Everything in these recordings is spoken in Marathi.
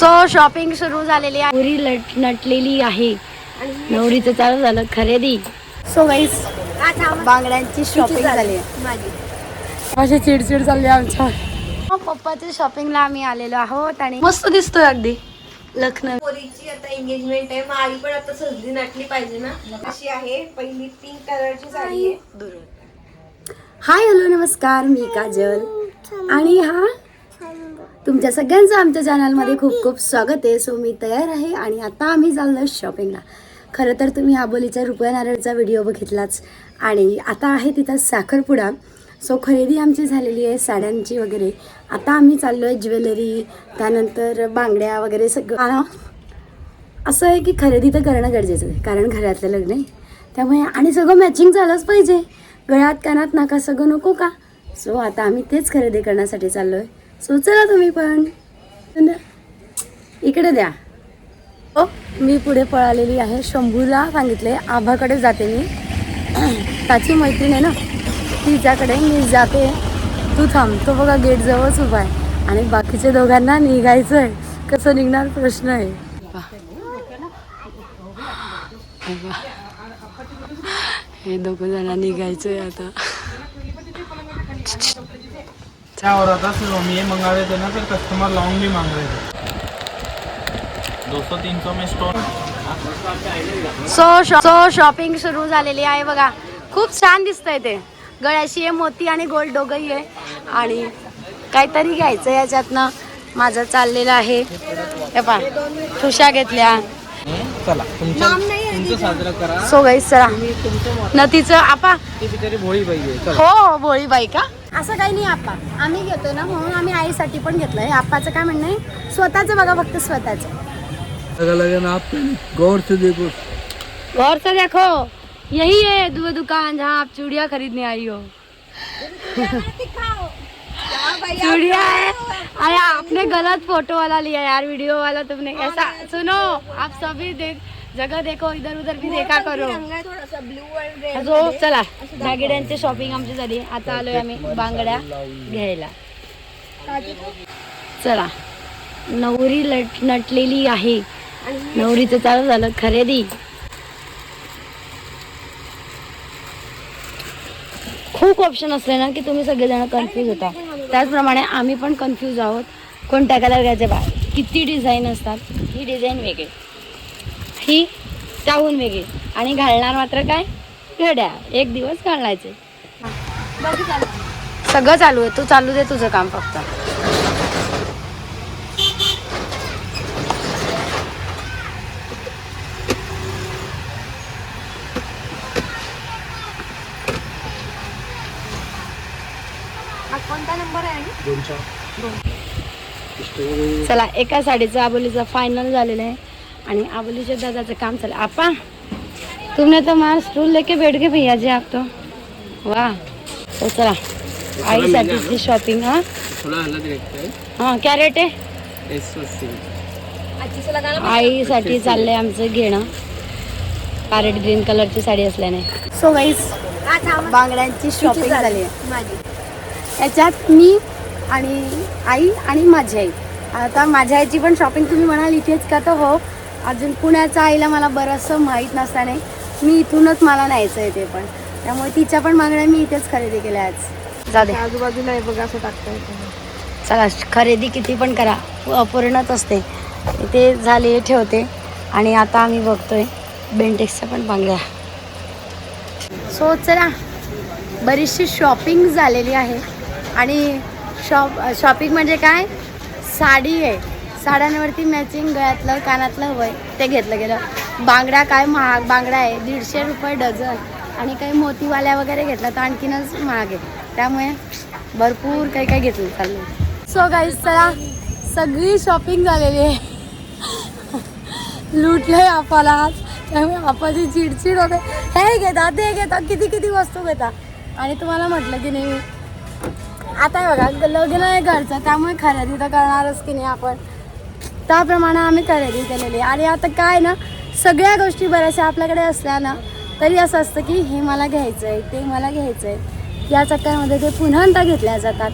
सो शॉपिंग सुरू झालेली आहे. पुरी लट नटलेली आहे. नवरीचं चालू झालं खरेदी. सो गाईस बांगड्यांची शॉपिंग झाली? अशी चिडचिड चालली आमच्या. पप्पाच्या शॉपिंगला आम्ही आलेलो आहोत आणि मस्त दिसतोय अगदी. लखनऊ. पोरीची आता एंगेजमेंट आहे. मग आई पण आता सजली नटली पाहिजे ना? अशी आहे. पहिली पिंक कलरची साडी आहे. हाय हॅलो नमस्कार. मी काजल. आणि हा तुमच्या सगळ्यांचं आमच्या चॅनलमध्ये खूप खूप स्वागत आहे. सो मी तयार आहे आणि आता आम्ही चाललो शॉपिंगला. खरं तर तुम्ही आबोलीच्या रुपया नारळचा व्हिडिओ बघितलाच. आणि आता आहे तिथं साखरपुडा. सो खरेदी आमची झालेली आहे साड्यांची वगैरे. आता आम्ही चाललो आहे ज्वेलरी त्यानंतर बांगड्या वगैरे सगळं. असं आहे की खरेदी तर करणं गरजेचं आहे कारण घरातलं लग्न आहे. त्यामुळे आणि सगळं मॅचिंग झालंच पाहिजे. गळ्यात कानात नाका सगळं नको का? सो आता आम्ही तेच खरेदी करण्यासाठी चाललो आहे सो चला तुम्ही पण. द्या. इकडे द्या. हो मी पुढे पळालेली आहे. शंभूला सांगितले आभाकडे जाते मी. त्याची मैत्रीण आहे ना तिच्याकडे मी जाते. तू थांब तो बघा गेट जवळच उभा आहे. आणि बाकीच्या दोघांना निघायचं आहे कसं निघणार प्रश्न आहे. हे दोघं जण निघायचंय आता. क्या हो रहा था सिर्फ हम ये मंगा रहे थे ना फिर कस्टमर लॉन्ग भी मांग रहे थे दो सौ तीन सौ में स्टोर सो सो शॉपिंग सुरू झालेली आहे बघा. खूप छान दिसतंय ते. गळ्याशी आहे मोती आणि गोल्ड दोघंही आहे. आणि काहीतरी घ्यायचं याच्यातनं. माझं चाललेलं आहे. हे पा ठुशा घेतल्या. चला तुमच्या तुमचं साजरं करा. सो गाईस चला. नतीचं आपा ती बिचारी भोळी चला. हो भोळीबाई का? असं काही नाही आपा. आम्ही घेतोय ना म्हणून आम्ही आईसाठी पण घेतलंय. आपाचं काय म्हणणं आहे? स्वतःचं बघा फक्त स्वतःचं. लगा लगा ना आप गौर से देखो. गौर से देखो. यही है दो दुकान जहाँ आप चूड़िया खरीदने आई हो. चूड़िया है। अरे आपने गलत फोटो वाला लिया यार वीडियो वाला तुमने ऐसा सुनो आप सभी देख जगह देखो इधर उधर भी देखा करो। जो चला दागिड्यांची शॉपिंग आमची झाली. आता आलोय आम्ही बांगड्या घ्यायला. चला नवरी लट नटलेली आहे. नवरीचं चालू झालं खरेदी. खूप ऑप्शन असले ना की तुम्ही सगळेजण कन्फ्यूज होता. त्याचप्रमाणे आम्ही पण कन्फ्यूज आहोत. कोणत्या कलर घ्यायचे बा? किती डिझाईन असतात? ही डिझाईन वेगळी. ही त्याहून वेगळी. आणि घालणार मात्र काय? घड्या एक दिवस घालायचे सगळं चालू आहे. तू चालू दे तुझं काम फक्त. कोणता नंबर आहे चला एका साडीचं आबोलीचं फायनल झालेलं आहे. आणि आबोलीच्या दादाचं काम चाललं आपा तुमने तो मार स्टूल लेके बैठ गए भैया जी आप तो. वाह तो चला आईसाठीची शॉपिंग हा? थोड़ा अलग देखते हैं? हा क्या रेट आहे आईसाठी चाललंय आमचं घेणं. पॅरेट ग्रीन कलरची साडी असल्याने. सो गाईस बांगड्यांची शॉपिंग झाली आहे. माझी. याच्यात मी आणि आई आणि माझी आई. आता माझ्या आईची पण शॉपिंग तुम्ही म्हणाल इथेच का? तर हो. अजून पुण्याच्या आईला मला बरंचसं माहीत नसताना मी इथूनच मला न्यायचं आहे ते पण. त्यामुळे तिच्या पण मागण्या मी इथेच खरेदी केल्या आज. जाऊ दे. आजूबाजूला आहे बघा असं टाकता चला खरेदी किती पण करा. अपूर्णच असते. ते झाले ठेवते. आणि आता आम्ही बघतोय बेंटेक्सच्या पण बांगड्या सो चला बरीचशी शॉपिंग झालेली आहे. आणि शॉप शॉपिंग म्हणजे काय? साडी आहे. साड्यांवरती मॅचिंग गळ्यातलं कानातलं हवं आहे ते घेतलं गेलं. बांगड्या काय महाग बांगडा आहे. दीडशे रुपये डझन. आणि काही मोतीवाल्या वगैरे घेतलं तर आणखीनच महाग आहे. त्यामुळे भरपूर काही काही घेतलं चाललं सो काही चला. सगळी शॉपिंग झालेली आहे. लुटले आपाला आज. त्यामुळे आपाची चिडचिड होते. हे घेता ते घेता. किती किती वस्तू घेता? आणि तुम्हाला म्हटलं की नाही आता बघा लग्न आहे घरचं त्यामुळे खरेदी तर करणारच की नाही आपण. त्याप्रमाणे आम्ही खरेदी केलेली. आणि आता काय ना सगळ्या गोष्टी बऱ्याचशा आपल्याकडे असल्या ना तरी असं असतं की हे मला घ्यायचं आहे ते मला घ्यायचं आहे या चक्करमध्ये ते पुन्हा घेतल्या जातात.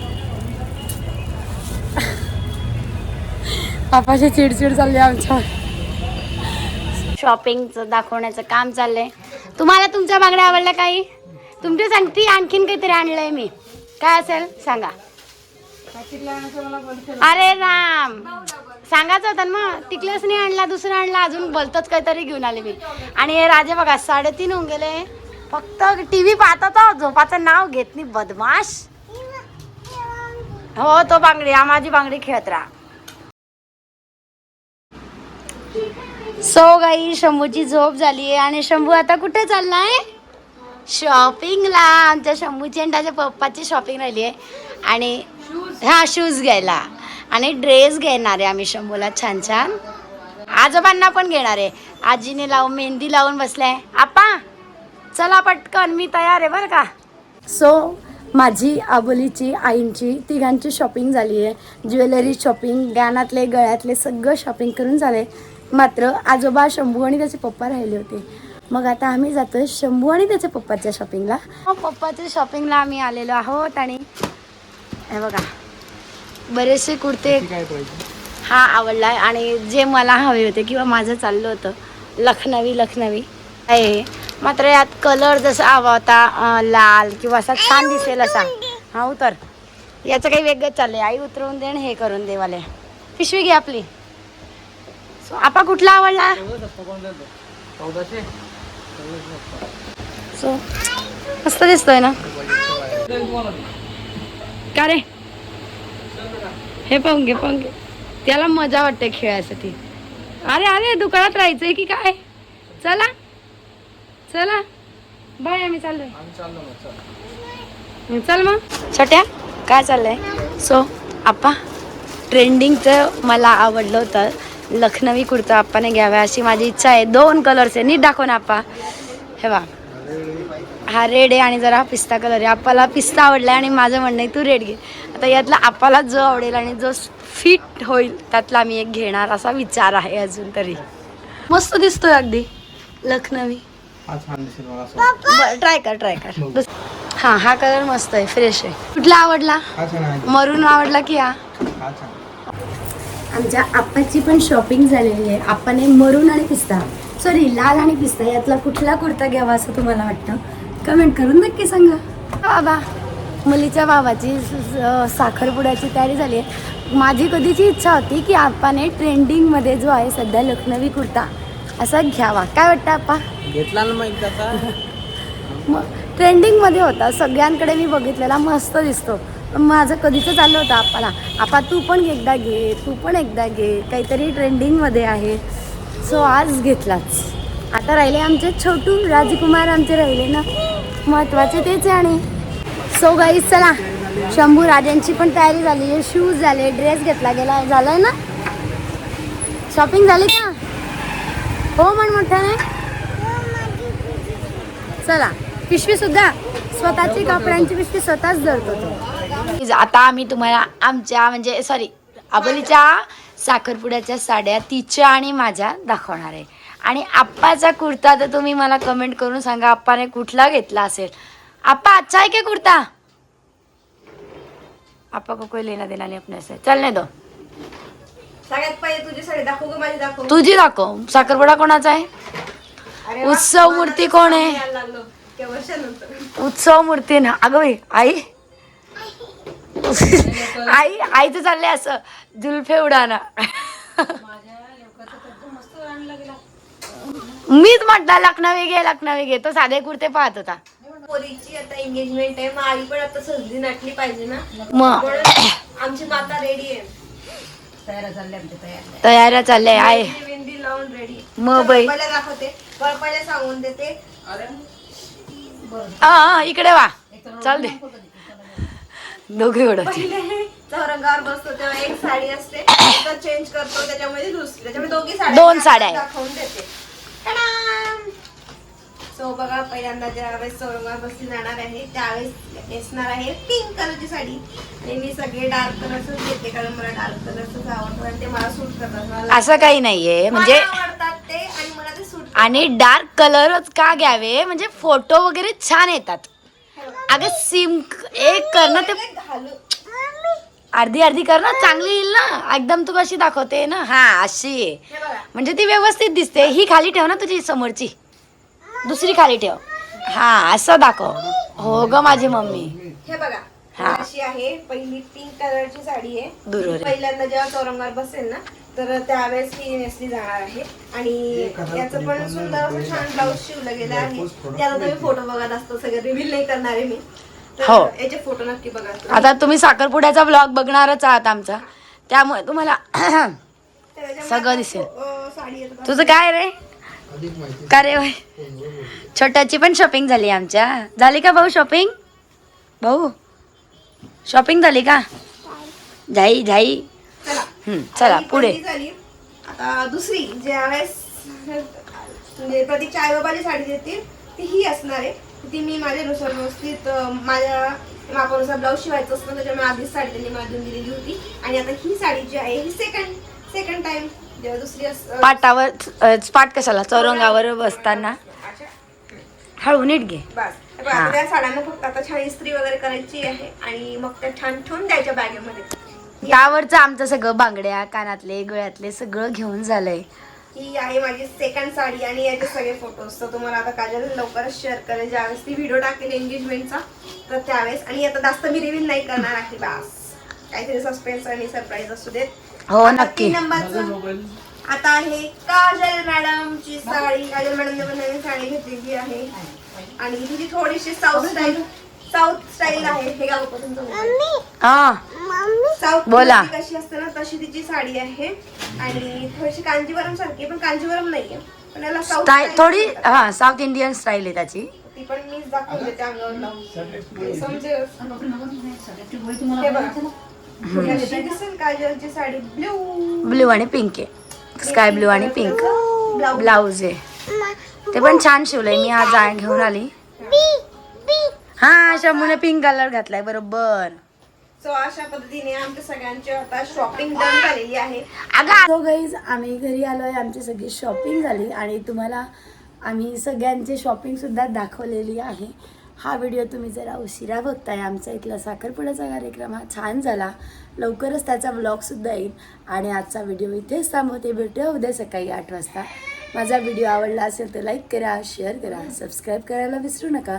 पापाशी चिडचिड चालली आमच्या शॉपिंगचं दाखवण्याचं काम चाललंय. तुम्हाला तुमच्या मागण्या आवडल्या काही? तुमच्या सांगती आणखीन काहीतरी आणलंय मी. काय असेल? सांगा. अरे राम. सांगायचं होतं ना मग. टिकलंच नाही आणला दुसरा आणला अजून बोलतच काहीतरी घेऊन आले मी. आणि हे राजे बघा साडेतीन होऊन गेले. फक्त टी व्ही पाहत होता झोपाचं नाव घेत नाही बदमाश. हो तो बांगडी हा माझी बांगडी खेळत राहा. सो गाई शंभूची झोप झाली आहे आणि शंभू आता कुठे चाललाय? शॉपिंगला आमच्या शंभूची आणि त्याच्या पप्पाची शॉपिंग राहिली आहे. आणि हा शूज घ्यायला. आणि ड्रेस घेणार आहे आम्ही शंभूला. छान छान. आजोबांना पण घेणार आहे. आजीने लावून मेहंदी लावून बसलाय आपा चला पटकन मी तयार आहे बरं का. सो माझी आबोलीची आईंची तिघांची शॉपिंग झाली आहे. ज्वेलरी शॉपिंग गाण्यातले गळ्यातले सगळं शॉपिंग करून झाले मात्र आजोबा शंभू आणि त्याचे पप्पा राहिले होते. मग आता आम्ही जातोय शंभू आणि त्याच्या पप्पाच्या शॉपिंगला पप्पाच्या शॉपिंगला आम्ही आलेलो आहोत आणि हे बघा बरेचसे कुर्ते हा आवडला आहे? आणि जे मला हवे होते किंवा माझं चाललं होतं लखनवी लखनवी. आहे मात्र यात कलर जसा हवा होता लाल किंवा असा छान दिसेल असा. हा उतर. याचं काही वेगळंच चाललंय. आई उतरवून दे आणि हे करून दे वाले. पिशवी घे आपली. सो आपा कुठला आवडला? सो मस्त दिसतोय ना? का रे? हे पाहून घे पाहून घे. त्याला मजा वाटते खेळायसाठी. अरे अरे दुकानात राहायचंय की काय? चला. चला. बाय आम्ही चाललोय. चल मग. छोट्या काय चाललंय? सो आप्पा ट्रेंडिंगचं मला आवडलं होतं. लखनवी कुर्ता आप्पाने घ्यावा अशी माझी इच्छा आहे. दोन कलर्स आहे. नीट दाखव ना आप्पा. हे बा हा रेड आहे आणि जरा पिस्ता कलर आहे. आप्पाला पिस्ता आवडला आणि माझं म्हणणं आहे तू रेड घे. आता यातला आप्पाला जो आवडेल आणि जो फिट होईल त्यातला मी एक घेणार असा विचार आहे अजून तरी. मस्त दिसतोय अगदी. लखनवी. ट्राय कर ट्राय कर. हा हा कलर मस्त आहे. फ्रेश आहे. कुठला आवडला? आहे. मरून आवडला की हा? आमच्या आप्पाची पण शॉपिंग झालेली आहे. आप्पाने मरून आणि पिस्ता. सॉरी लाल आणि पिस्ता. यातला कुठला कुर्ता घ्यावा असं तुम्हाला वाटतं? कमेंट करून नक्की सांगा. बाबा मुलीच्या बाबाची साखरपुड्याची तयारी झाली आहे. माझी कधीची इच्छा होती की आप्पाने ट्रेंडिंगमध्ये जो आहे सध्या लखनवी कुर्ता असा घ्यावा. काय वाटतं आप्पा? घेतला ना मग एकदाचा मग ट्रेंडिंगमध्ये होता. सगळ्यांकडे मी बघितलेला मस्त दिसतो. माझं कधीचं चाललं होतं आपाला आपा तू पण एकदा घे तू पण एकदा घे. काहीतरी ट्रेंडिंगमध्ये आहे. सो आज घेतलाच. आता राहिले आमचे छोटू राजकुमार आमचे राहिले ना. महत्त्वाचे तेच आहे आणि. सो गाई चला. शंभू राजांची पण तयारी झाली आहे. शूज झाले ड्रेस घेतला गेला झालाय ना? शॉपिंग झाली का? हो म्हण मोठ्याने. चला. पिशवी सुद्धा. स्वतःची कपड्यांची पिशवी स्वतःच धरतो तो. आता आम्ही तुम्हाला आमच्या म्हणजे सॉरी अबलीच्या साखरपुड्याच्या साड्या तिच्या आणि माझ्या दाखवणार आहे. आणि आप्पाचा कुर्ता तर तुम्ही मला कमेंट करून सांगा आप्पाने कुठला घेतला असेल? आप्पा अच्छा आहे क्या कुर्ता? आप्पा को कोई लेना देना नहीं अपने से. चलने दो. सगळ्यात पहिले तुझी साडी दाखवू का माझी दाखवू. तुझी दाखव. साखरपुडा कोणाचा आहे? उत्सव मूर्ती कोण आहे? उत्सव मूर्ती ना. अगं आई आई आईचं चाललंय असं. जुल्फे उडाना. मीच म्हटलं लखनवी घे लखनवी घे. तो साधे कुर्ते पाहत होता. पोरीची आता एंगेजमेंट आहे. मग आई पण आता सजली नटली पाहिजे ना? मग आमची माता रेडी आहे. तयाऱ्या चालल्या आहे मेहंदी बिंदी लावून रेडी मग बाई. पहिले दाखवते. पहिले सांगून देते. इकडे वा. चाल दे. दोघे पहिले चौरंगावर बसतो तेव्हा एक साडी असते चेंज करतो त्याच्यामध्ये दुसरी त्याच्यामध्ये दोघी साड्या दोन साड्या आहेत. दाखवून देते. सो बघा पहिल्यांदा ज्यावेळेस चौरंगावर बसली जाणार आहे त्यावेळेस नेसणार आहे पिंक कलरची साडी. आणि मी सगळे डार्क कलरच घेते कारण मला डार्क कलरच आवडतो आणि ते मला सूट करतात. मला असं काही नाहीये म्हणजे मला आवडतात ते आणि मला ते सूट आणि डार्क कलरच का घ्यावे म्हणजे फोटो वगैरे छान येतात. अगं सिम एक कर ना ते. अर्धी अर्धी कर ना चांगली येईल ना. एकदम तू कशी दाखवते ना. हा अशी म्हणजे ती व्यवस्थित दिसते. ही खाली ठेव ना तुझी समोरची. दुसरी खाली ठेव. हा असं दाखव. हो ग माझी मम्मी. हे बघा हा. अशी आहे. पहिली पिंक कलरची साडी आहे. पहिल्यांदा जेव्हा चौरंगावर बसेल ना तर त्यावेळेस ही नेसली जाणार आहे. आणि याचं पण सुंदर असं छान ब्लाऊज शिवलं गेलं आहे. त्याला तुम्ही फोटो बघत असतो सगळं रिव्हील नाही करणार आहे मी. हो. याचे फोटो नक्की बघा. आता तुम्ही साखरपुड्याचा ब्लॉग बघणारच आहात आमचा. त्यामुळे तुम्हाला सगळं दिसेल. तुझं काय रे? का रे बाई छोट्याची पण शॉपिंग झाली आमच्या. झाली का भाऊ शॉपिंग भाऊ शॉपिंग झाली का? झाई झाई चला पुढे. आता दुसरी ज्यावेळेस म्हणजे प्रतीकच्या आई बाबाची साडी देतील ती ही असणार आहे. ती मी माझ्यानुसार व्यवस्थित माझ्या मापानुसार ब्लाऊज शिवायचं असतं त्याच्यामुळे आधीच साडी त्यांनी देऊन दिलेली होती. आणि आता ही साडी जी आहे ही सेकंड सेकंड टाइम जेव्हा दुसरी पाटावर पाट कशाला? चौरंगावर बसताना. हळू नीट घे. बस. त्या साड्यांना फक्त आता छान इस्त्री वगैरे करायची आहे आणि मग त्या छान ठेवून द्यायच्या बॅगेमध्ये. त्यावरचं आमचं सगळं बांगड्या कानातले गळ्यातले सगळं घेऊन झालंय. ही आहे माझी सेकंड साडी आणि याचे सगळे फोटोज तर तुम्हाला आता काजल लवकरच शेअर करेल ज्यावेळेस ती व्हिडिओ टाकेल एंगेजमेंटचा तर त्यावेळेस. आणि आता जास्त मी रिव्हील नाही करणार आहे बास. काहीतरी सस्पेन्स आणि सरप्राईज असू देत. हो, नक्की. नंबरचं आता आहे काजल मॅडमची साडी. काजल मॅडमने पण नवीन साडी घेतलेली आहे. आणि तिची थोडीशी साऊथ स्टाईल साऊथ स्टाईल आहे. हे गाव तुमचं मोबाईल. हा. साऊथ बोला. मध्ये कशी असते ना तशी तिची साडी आहे. आणि थोडीशी कांजीवरम सारखी पण कांजीवरम नाहीये. पण याला साऊथ स्टाईल थोडी. हा साऊथ इंडियन स्टाईल आहे त्याची. ती पण मी दाखवून देते अंगावर लावून समजेल हे बघा. ही अशी दिसेल काजलची साडी. ब्ल्यू ब्ल्यू आणि पिंक आहे. स्काय ब्ल्यू आणि पिंक ब्लाऊज ब्लाऊज आहे. ते पण छान शिवलंय. मी आज आ- घेऊन आली. हा शंभूने पिंक कलर घातलाय बरोबर. सो अशा पद्धतीने आमच्या सगळ्यांची आता शॉपिंग डन झालेली आहे. अगं गाईज आम्ही घरी आलोय आमची सगळी शॉपिंग झाली आणि तुम्हाला आम्ही सगळ्यांची शॉपिंग सुद्धा दाखवलेली आहे. हा व्हिडिओ तुम्ही जरा उशिरा बघताय. आमचा इथला साखरपुड्याचा कार्यक्रम हा छान झाला. लवकरच त्याचा ब्लॉगसुद्धा येईल. आणि आजचा व्हिडिओ इथेच थांबवते. भेटूया उद्या सकाळी आठ वाजता. माझा व्हिडिओ आवडला असेल तर लाईक करा शेअर करा सबस्क्राईब करायला विसरू नका.